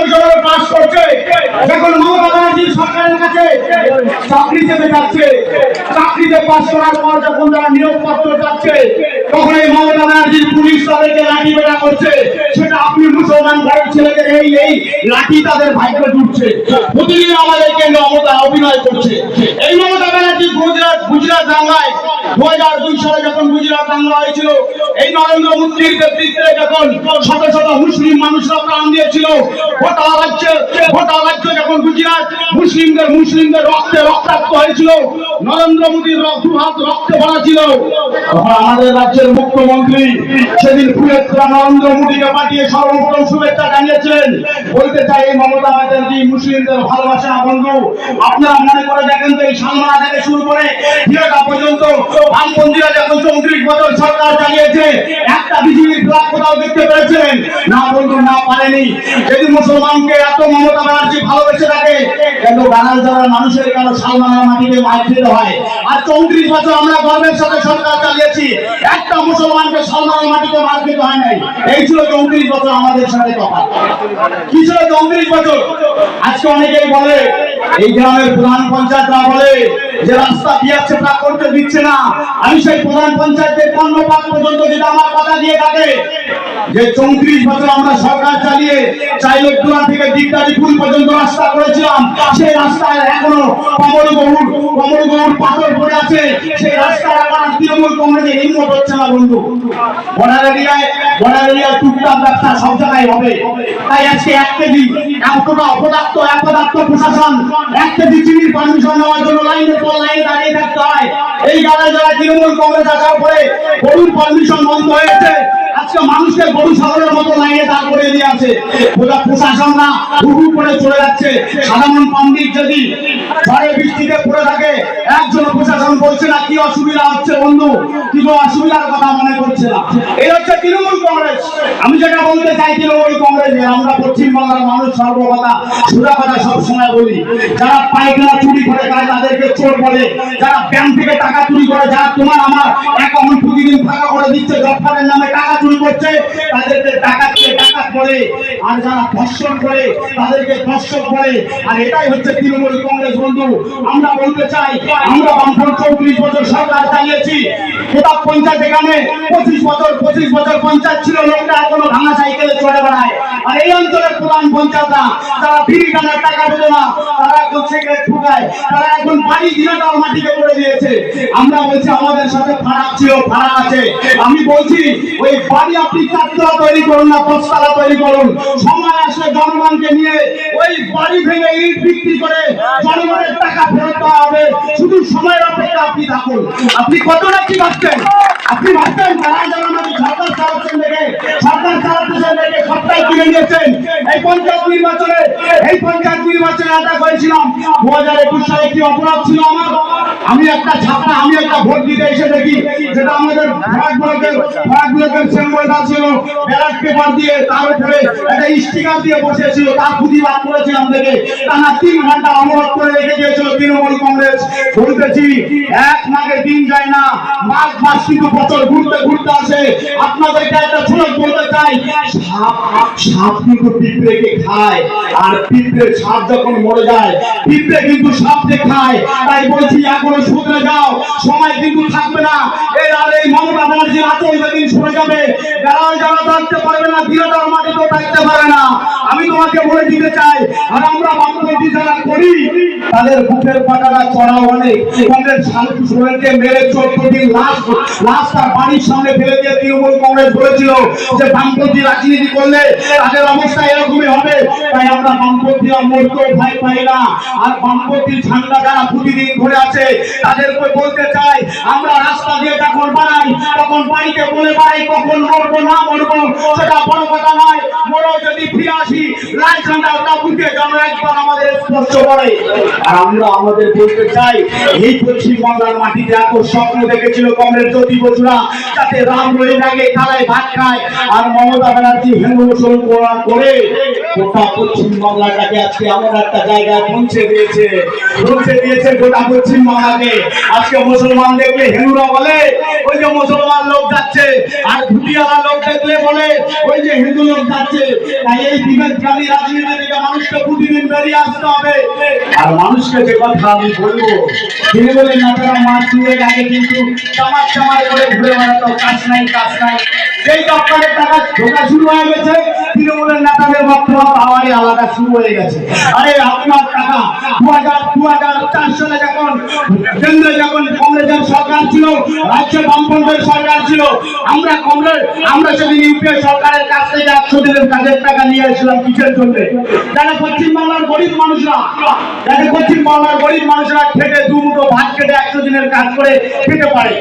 Commissioner pass করছে। যখন কাছে চাকরি যাচ্ছে, চাকরিতে করার পর যখন তারা নিয়োগপত্র যাচ্ছে তখন এই মমতা ব্যানার্জির পুলিশ তাদেরকে লাঠি বেড়া করছে। সেটা আপনি মুসলমান ঘরের ছেলেদের এই এই লাঠি তাদের প্রতিদিন আমাদেরকে মমতা অভিনয় করছে। এই মমতা ব্যানার্জি গুজরাট গুজরাট দাঙ্গায় দু হাজার দুই সালে যখন গুজরাট দাঙ্গা হয়েছিল, এই নরেন্দ্র মোদীর নেতৃত্বে যখন শত শত মুসলিম মানুষরা প্রাণ দিয়েছিল যখন গুজরাট মুসলিমদের মুসলিমদের রক্তে রক্তাক্ত হয়েছিল। নরেন্দ্র মোদীর রক্ত হাত রক্তে ভরা ছিল। তখন আমাদের রাজ্যের মুখ্যমন্ত্রী সেদিন ফুলের নরেন্দ্র মোদীকে পাঠিয়ে সর্বপ্রথম শুভেচ্ছা জানিয়েছিলেন। বলতে চাই এই মমতা ব্যানার্জি মুসলিমদের ভালোবাসা, বন্ধু, আপনারা মনে করে দেখেন তো এই সালমানা থেকে শুরু করে হিরোটা পর্যন্ত বামপন্থীরা যখন চৌত্রিশ বছর সরকার চালিয়েছে, একটা বিজেপির ফ্ল্যাগ কোথাও দেখতে পেরেছেন না, বন্ধু, না, পারেনি। যদি মুসলমানকে এত মমতা ব্যানার্জি ভালোবেসে থাকে কিন্তু বাঙাল যারা মানুষের কেন সালমানার মাটিতে খেতে হয়। আর চৌত্রিশ বছর আমরা গর্বের সাথে সরকার একটা মুসলমানকে সালমানার মাটিতে মার খেতে হয় নাই। এই ছিল চৌত্রিশ বছর আমাদের সাথে কথা। কি ছিল চৌত্রিশ আজকে অনেকেই বলে এই গ্রামের প্রধান পঞ্চায়েতরা বলে, যে রাস্তা দিয়াচ্ছে তা করতে দিচ্ছে না। আমি সেই প্রধান পঞ্চায়েতের কর্মপাত পর্যন্ত যেটা আমার কথা দিয়ে থাকে, যে চৌত্রিশ বছর আমরা সরকার চালিয়ে চাইলোকদুয়া থেকে দিকদারি ফুল পর্যন্ত রাস্তা করেছিলাম, সেই রাস্তায় এখনও কমল গৌর কমল গৌর পাথর পড়ে আছে। সেই আর সব জায়গায় হবে। তাই আজকে এক কেজি এতটা অপদার্থ অপদার্থ প্রশাসন, এক কেজি চিনির পারমিশন নেওয়ার জন্য লাইনের পর লাইনে দাঁড়িয়ে থাকতে হয়। এই জায়গায় যারা তৃণমূল কংগ্রেস আসার পরে গরুর পারমিশন বন্ধ হয়েছে। আজকে মানুষকে গরু ছাগলের মতো লাইনে দাঁড় করে দিয়ে আছে। ওটা প্রশাসনরা হুহু করে চলে যাচ্ছে। সাধারণ পাবলিক যদি ঝড়ে বৃষ্টিতে পড়ে থাকে, একজন প্রশাসন বলছে না, কি অসুবিধা হচ্ছে বন্ধু? কিছু অসুবিধার কথা মনে করছে না। এই হচ্ছে তৃণমূল কংগ্রেস। আমি যেটা বলতে চাই তৃণমূল কংগ্রেসের আমরা পশ্চিমবাংলার মানুষ সর্বকথা সোজা কথা সব সময় বলি। যারা পায়খানা চুরি করে খায় তাদেরকে চোর বলে। যারা ব্যাংক থেকে টাকা চুরি করে, যারা তোমার, আমার অ্যাকাউন্ট প্রতিদিন ফাঁকা করে দিচ্ছে জবকার্ডের নামে টাকা চুরি করছে তাদেরকে টাকা ডাকাত বলে আর যারা ধর্ষণ করে, তাদেরকে ধর্ষক বলে আর এটাই হচ্ছে তৃণমূল কংগ্রেস বন্ধু। আমরা বলতে চাই, আমরা বামফ্রন্ট চৌত্রিশ বছর সরকার চালিয়েছি। প্রতাপ পঞ্চায়েত এখানে পঁচিশ বছর পঁচিশ বছর পঞ্চায়েত ছিল, লোকটা এখনও ভাঙা সাইকেলে চড়ে বেড়ায়। আর এই অঞ্চলের প্রধান পঞ্চায়েতরা যারা বিড়ি টানার টাকা বোঝে না। তারা এখন সিগারেট ঠুকায়। তারা এখন বাড়ি দিনাটাও মাটিতে করে দিয়েছে। আমরা বলছি, আমাদের সাথে ফারাক ছিল, ফারাক আছে। আমি বলছি, ওই বাড়ি আপনি চারতলা তৈরি করুন না দশতলা তৈরি করুন। সময় আসলে জনগণকে নিয়ে ওই বাড়ি ভেঙে ইট বিক্রি করে জনগণের টাকা ফেরত দেওয়া হবে। শুধু সময়ের অপেক্ষা আপনি থাকুন। আপনি কতটা কি ভাবছেন আপনি ভাবছেন তারা যেন আমাদের সরকার চালাচ্ছেন দেখে, সরকার চালাচ্ছেন দেখে সবটাই কিনে নিয়েছেন। এই পঞ্চায়েত নির্বাচনে, এই পঞ্চায়েত নির্বাচনে আটা করেছিলাম। দু হাজার একুশ সালে কি অপরাধ ছিল আমার? আমি একটা ছাপা আমি একটা ভোট দিতে এসে দেখি, যেটা আমাদের ফ্ল্যাগ ব্লকের ফ্ল্যাগ ব্লকের সিম্বলটা ছিল ব্যালট পেপার দিয়ে তার উপরে সাপ যখন মরে যায়, পিঁপড়ে কিন্তু সাপকে খায়। তাই বলছি, এখনও শুধরে যাও, সময় কিন্তু থাকবে না। এর আর এই মমতা ব্যানার্জির আচরণ যেদিন সরে যাবে যারা যারা থাকতে পারবে না দৃঢ়তার মাটিতেও থাকতে পারে না। আমি তোমাকে বলে দিতে চাই, আর আমরা বামপন্থী যারা করি। তাদের বুকের পাটাটা চড়া অনেক। কংগ্রেস শান্তি সোরেনকে মেরে চোদ্দ দিন লাশ লাশ তার বাড়ির সামনে ফেলে দিয়ে তৃণমূল কংগ্রেস বলেছিল যে বামপন্থী রাজনীতি করলে তাদের অবস্থা এরকমই হবে। তাই আমরা বামপন্থীরা মরতেও ভয় পাই না। আর বামপন্থী ঝান্ডা যারা প্রতিদিন ধরে আছে, তাদেরকে বলতে চাই, আমরা রাস্তা দিয়ে যখন বাড়াই, তখন বাড়িতে বলে বাড়াই, কখন মরবো, না মরবো, সেটা বড় কথা নয় মরো যদি ফিরে আসি লাল ঝান্ডা ওটা বুঝে যেন আমাদের করে আর আমরা আমাদের বলতে চাই, এই পশ্চিম বাংলার মাটিতে এত স্বপ্ন দেখেছিল কংগ্রেস জ্যোতি বসুরা, যাতে রাম রহিম আগে থালায় ভাত খায় আর মমতা ব্যানার্জি হিন্দু মুসলমান করে গোটা পশ্চিম বাংলাটাকে আজকে এমন একটা জায়গায় পৌঁছে দিয়েছে। পৌঁছে দিয়েছে গোটা পশ্চিম বাংলাকে। আজকে মুসলমান দেখলে হিন্দুরা বলে, ওই যে মুসলমান লোক যাচ্ছে, আর ধুতিওয়ালা লোক দেখলে বলে, ওই যে হিন্দু লোক যাচ্ছে। তাই এই বিভেদকারী রাজনীতি থেকে বেরিয়ে আসতে হবে। আর মানুষকে যে কথা আমি বলব তৃণমূলের নেতারা মাছ দুয়েক আগে কিন্তু চামার চামার করে ঘুরে বেড়াতো। কাজ নাই কাজ নাই। যেই দপ্তরের টাকা ঢোকা শুরু হয়ে গেছে। তৃণমূলের নেতাদের বর্তমান পাওয়ারই আলাদা, শুরু হয়ে গেছে। আরে, আপনার টাকা দু হাজার দু হাজার চারশো সালে কেন্দ্রে যখন কংগ্রেসের সরকার ছিল, রাজ্যে বামপন্থের সরকার ছিল, আমরা কংগ্রেস আমরা সেদিন ইউপিএ সরকারের কাছ থেকে একশো দিনের কাজের টাকা নিয়ে এসেছিলাম কিসের জন্য? যারা গরিব মানুষরা গরিব মানুষরা খেটে দু মুঠো ভাত খেটে একশো দিনের কাজ করে খেতে পারে।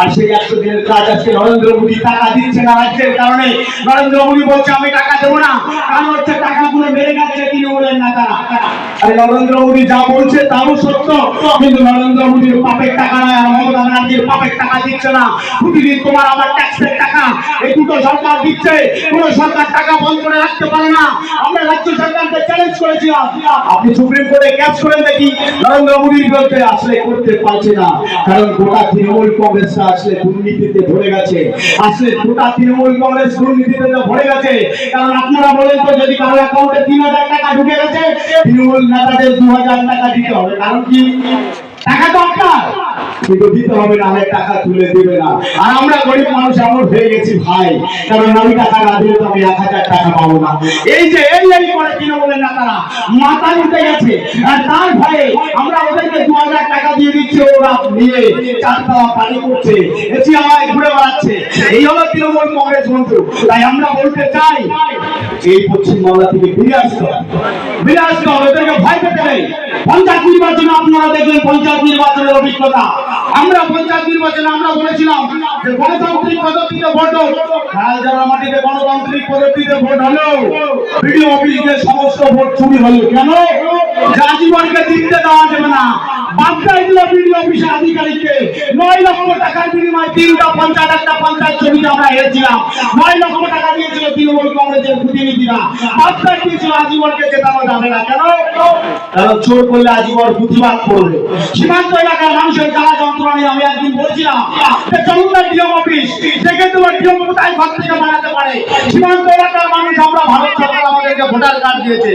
আর সেই একশো দিনের কাজ আজকে নরেন্দ্র মোদী টাকা দিচ্ছে না রাজ্যের কারণে। নরেন্দ্র মোদী বলছে, আমি টাকা দেবো না। কারণ হচ্ছে টাকাগুলো মেরে গেছে তৃণমূলের নেতারা। আরে নরেন্দ্র মোদী যা বলছে তাও সত্য, কিন্তু নরেন্দ্র পাপের টাকা নয় মমতা ব্যানার্জির পাপের টাকা দিচ্ছে না। প্রতিদিন তোমার আমার ট্যাক্সের টাকা। এই দুটো সরকার দিচ্ছে, কোন সরকার টাকা বন্ধ করে রাখতে পারে না। আমরা রাজ্য সরকারকে চ্যালেঞ্জ করেছিলাম। আপনি সুপ্রিম কোর্টে ক্যাচ করেন দেখি, নরেন্দ্র মোদীর বিরুদ্ধে আসলে করতে পারছে না। কারণ গোটা তৃণমূল কংগ্রেসটা আসলে দুর্নীতিতে ভরে গেছে। আসলে গোটা তৃণমূল কংগ্রেস দুর্নীতিতে ভরে গেছে। কারণ আপনারা বলেন তো, যদি কারও অ্যাকাউন্টে তিন হাজার টাকা ঢুকে গেছে, তৃণমূল নেতাদের দু হাজার টাকা দিতে হবে। কারণ কি? টাকা আপনার কিন্তু দিতে হবে না হলে টাকা তুলে দেবে না। আর আমরা গরিব মানুষ এমন হয়ে গেছি ভাই। কারণ আমি টাকা না দিলে তো আমি এক হাজার টাকা পাবো না। এই যে এই এই করে তৃণমূলের নেতারা, মাথা উঠে গেছে। আর তার ভয়ে আমরা ওদেরকে দু হাজার টাকা দিয়ে দিচ্ছি ওরা নিয়ে। চারতলা পানি করছে এটি আমায় ঘুরে বেড়াচ্ছে। এই হলো তৃণমূল কংগ্রেস বন্ধু। তাই আমরা বলতে চাই, এই পশ্চিমবাংলা থেকে ফিরে আসতে হবে। ফিরে আসতে হবে, ওদেরকে ভয় পেতে নেই। পঞ্চায়েত নির্বাচনে আপনারা দেখলেন পঞ্চায়েত নির্বাচনের অভিজ্ঞতা। আমরা পঞ্চায়েত নির্বাচনে আমরা বলেছিলাম যে গণতান্ত্রিক পদ্ধতিতে ভোট রাজধারা মাটিতে গণতান্ত্রিক পদ্ধতিতে ভোট হলো, বিডিও অফিসে সমস্ত ভোট চুরি হলো। কেন? আজীবনকে দিতে দেওয়া যাবে না। বার্তায় দিল বিডিও অফিসের আধিকারিককে নয় লক্ষ টাকার বিনিময়ে তিনটা পঞ্চায়েত, একটা পঞ্চায়েত ছবিতে আমরা হেরেছিলাম নয় লক্ষ টাকা দিয়েছিল তৃণমূল কংগ্রেসের প্রতিনিধিরা। বার্তায় দিয়েছিল আজীবনকে জেতানো যাবে না। কেন? কারণ চোর করলে আজীবন প্রতিবাদ করবে। সীমান্ত এলাকার মানুষের জ্বালা যন্ত্রণা আমি একদিন বলছিলাম যে চলুন ডিএম অফিস। দেখে তোমার ডিএম কোথায় ঘর থেকে বানাতে পারে? সীমান্ত এলাকার মানুষ আমরা ভারত সরকার আমাদেরকে ভোটার কার্ড দিয়েছে।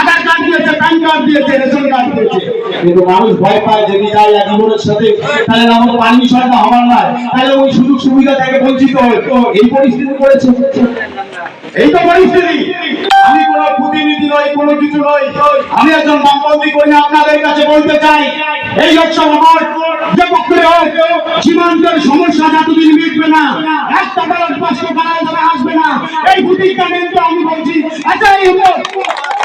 আধার কার্ড দিয়েছে, প্যান কার্ড দিয়েছে, রেশন কার্ড দিয়েছে। কিন্তু মানুষ ভয় পায় যদি যাই জীবনের সাথে। তাহলে আমার পারমিশনটা হবার নয়। তাহলে ওই সুযোগ সুবিধা থেকে বঞ্চিত হয় এই পরিস্থিতি করেছে। এই তো পরিস্থিতি। আমি কোন প্রতিনিধি নই, কোনো কিছু নই। আমি একজন বামপন্থী করি আপনাদের কাছে বলতে চাই, এই লোকসভা ভোট যে পক্ষে হোক সীমান্তের সমস্যা যতদিন মিটবে না, একটা ব্যালট পাঁচশো বাড়ায় যাবে। এই ভোটিংটা কিন্তু আমি বলছি আচ্ছা এই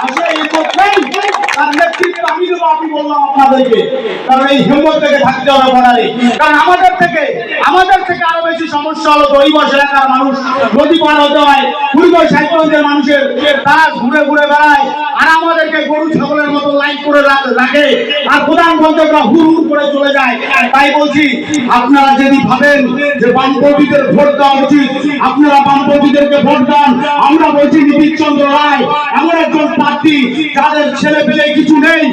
আচ্ছা এই নেই। তার নেতৃত্ব আমি দেবো, আমি বললাম আপনাদেরকে। কারণ এই হিম্মত থেকে থাকতে হবে বর্ডারে কারণ আমাদের থেকে আমাদের থেকে আরও বেশি সমস্যা হলো দৈবশ এলাকার মানুষ। নদী পার হতে হয়, পূর্ব সাইকেলদের মানুষের। তারা ঘুরে ঘুরে বেড়ায়। আর আমাদেরকে গরু, ছাগলের মতো লাইন করে রাখ- রাখে। আর প্রধান প্রধানমন্ত্রীরা হুর হুর করে চলে যায়। তাই বলছি, আপনারা যদি ভাবেন যে বামপন্থীদের ভোট দেওয়া উচিত, আপনারা বামপন্থীদেরকে ভোট দেন আমরা বলছি নীতিশ চন্দ্র রায়, এমন একজন প্রার্থী যাদের ছেলে পেলে কিছু নেই।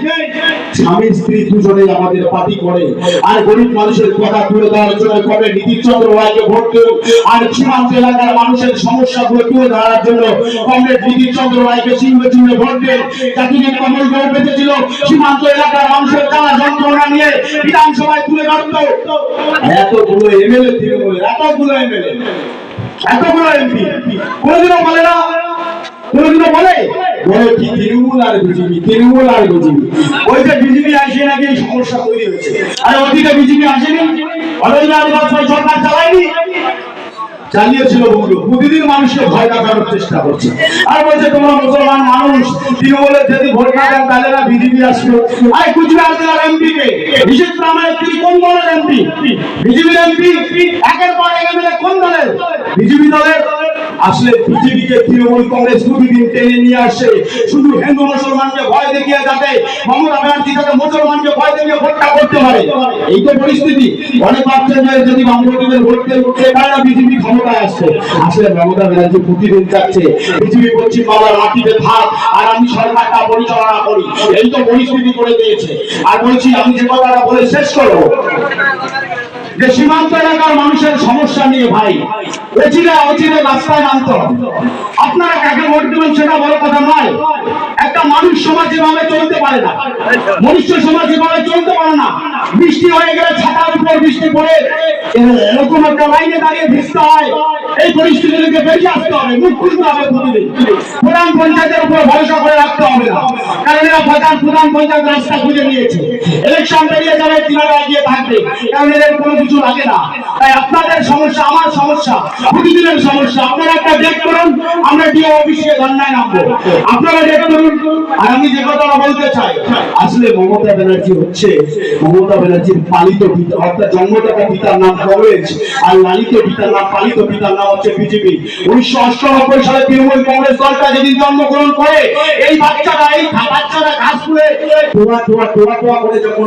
স্বামী, স্ত্রী দুজনেই আমাদের পার্টি করে। আর গরিব মানুষের কথা তুলে দেওয়ার জন্য কবে নীতিশ চন্দ্র রায়কে ভোট দেব? আর সীমান্ত এলাকার মানুষের সমস্যাগুলো তুলে ধরার জন্য কংগ্রেস নীতিশ চন্দ্র রায়কে চিহ্ন চিহ্ন ভোট দেন। যাকে কমল গড় বেঁচেছিল সীমান্ত এলাকার মানুষের যারা যন্ত্রণা নিয়ে বিধানসভায় তুলে ধরত। এতগুলো এমএলএ তৃণমূলের, এতগুলো এমএলএ। এতগুলো এমপি কোনোদিনও বলে না? কোনোদিনও বলে? বলে কি তৃণমূল আর বিজেপি? তৃণমূল আর বিজেপি। ওই যে বিজেপি আসে নাকি এই সমস্যা তৈরি হয়েছে। আর অতীতে বিজেপি আসেনি? অরবিন্দ আদিবাসী সরকার চালায়নি? চালিয়েছিল প্রতিদিন মানুষকে ভয় চেষ্টা করছে। আর বলছে, তোমরা মুসলমান মানুষ যদি ভোট না দেন, তাহলে না বিজেপি আর গুজরাট জেলার এমপি কে রামায়ণ তিনি কোন দলের এমপি এমপি একের পর কোন দলের? বিজেপি দলের। আসলে বিজেপিকে তৃণমূল কংগ্রেস প্রতিদিন টেনে নিয়ে আসছে শুধু হিন্দু মুসলমানকে ভয় দেখিয়ে যাতে মমতা ব্যানার্জি যাতে মুসলমানকে ভয় দেখিয়ে ভোটটা করতে পারে। এই তো পরিস্থিতি। অনেক ভাবছেন যদি বামপন্থীদের ভোট দিয়ে উঠে তারা বিজেপি ক্ষমতায় আসছে আসলে মমতা ব্যানার্জি প্রতিদিন যাচ্ছে, পৃথিবী মাটিতে থাক আর আমি সরকারটা পরিচালনা করি। এই তো পরিস্থিতি করে দিয়েছে। আর বলছি, আমি যে কথাটা বলে শেষ করব। যে সীমান্ত এলাকার মানুষের সমস্যা নিয়ে ভাই অচিরে অচিরে রাস্তায় নামত। আপনারা কাকে ভোট দেবেন সেটা বড় কথা নয়। একটা মানুষ সমাজ এভাবে চলতে পারে না। মনুষ্য সমাজ এভাবে চলতে পারে না। বৃষ্টি হয়ে গেলে ছাতার উপর বৃষ্টি পড়ে। এরকম একটা লাইনে দাঁড়িয়ে ভিজতে হয়। এই আসতে হবে। মুখ খুলতে হবে প্রধান পঞ্চায়েতের উপর ভরসা করে রাখতে হবে না। কারণ এরা প্রধান প্রধান পঞ্চায়েত রাস্তা খুঁজে নিয়েছে। ইলেকশন বেরিয়ে যাবে তিনারা এগিয়ে থাকবে? কারণ এদের কোনো কিছু লাগে না। তাই আপনাদের সমস্যা, আমার সমস্যা, প্রতিদিনের সমস্যা, আপনারা একটা ডেট করুন, আমরা ডিও অফিসে নামবো। আপনারা ডেট করুন। আর আমি যে কথাটা বলতে চাই, আসলে মমতা ব্যানার্জি হচ্ছে, মমতা ব্যানার্জির পালিত পিতা, অর্থাৎ জন্মদাতা পিতার নাম আর লালিত পিতার নাম, পালিত পিতার নাম হচ্ছে বিজেপি। উনিশশো অষ্টানব্বই সালে তৃণমূল কংগ্রেস দলটা যেদিন জন্মগ্রহণ করে, এই বাচ্চারা এই বাচ্চারা ঘাস ফুলে টোয়া টোয়া টোয়া টোয়া করে যখন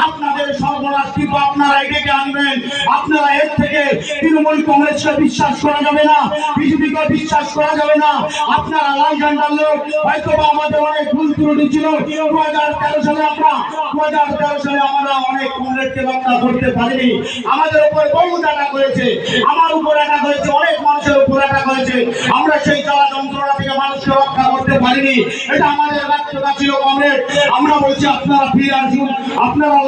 আপনাদের সর্বনাশ কিন্তু আপনারা ডেকে আনবেন। আপনারা এর থেকে তৃণমূল কংগ্রেসকে বিশ্বাস করা যাবে না, বিজেপিকে বিশ্বাস করা যাবে না। আপনারা লাল ঝান্ডার লোক হয়তো বা আমাদের অনেক ভুল ত্রুটি ছিল। দু হাজার তেরো সালে আমরা দু হাজার তেরো সালে আমরা অনেক কংগ্রেসকে রক্ষা করতে পারিনি। আমাদের উপর বহু টাকা করেছে আমার উপর অ্যাটাক হয়েছে, অনেক মানুষের উপর অ্যাটাক হয়েছে। আমরা সেই জ্বালা যন্ত্রণা থেকে মানুষকে রক্ষা করতে পারিনি। এটা আমাদের ব্যর্থতা ছিল কংগ্রেস। আমরা বলছি, আপনারা ফিরে আসুন, আপনারা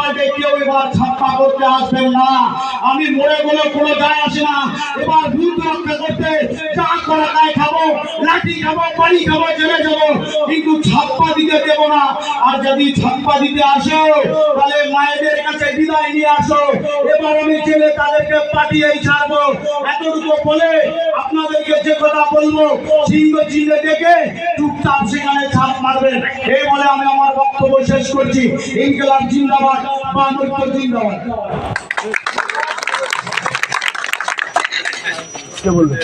পার্টে কেউ এবার ছাপ্পা করতে আসবেন না। আমি মরে বলে কোনো যায় আসে না। এবার ভূত রক্ষা করতে যা করা তাই খাব, লাঠি খাব, পানি খাব, জেলে যাব। কিন্তু ছাপ্পা দিতে দেবো না। আর যদি ছাপ্পা দিতে আসো, তাহলে মায়েদের কাছে বিদায় নিয়ে আসো। এবার আমি জেলে তাদেরকে পাঠিয়েই ছাড়বো। এতটুকু বলে আপনাদেরকে যে কথা বলব, সিংহ চিহ্নে দেখে চুপচাপ সেখানে ছাপ মারবেন। এই বলে আমি আমার বক্তব্য শেষ করছি। ইনকলাব জিন্দাবাদ, বা নৈত্য জিন্দাবাদ। কে বলবে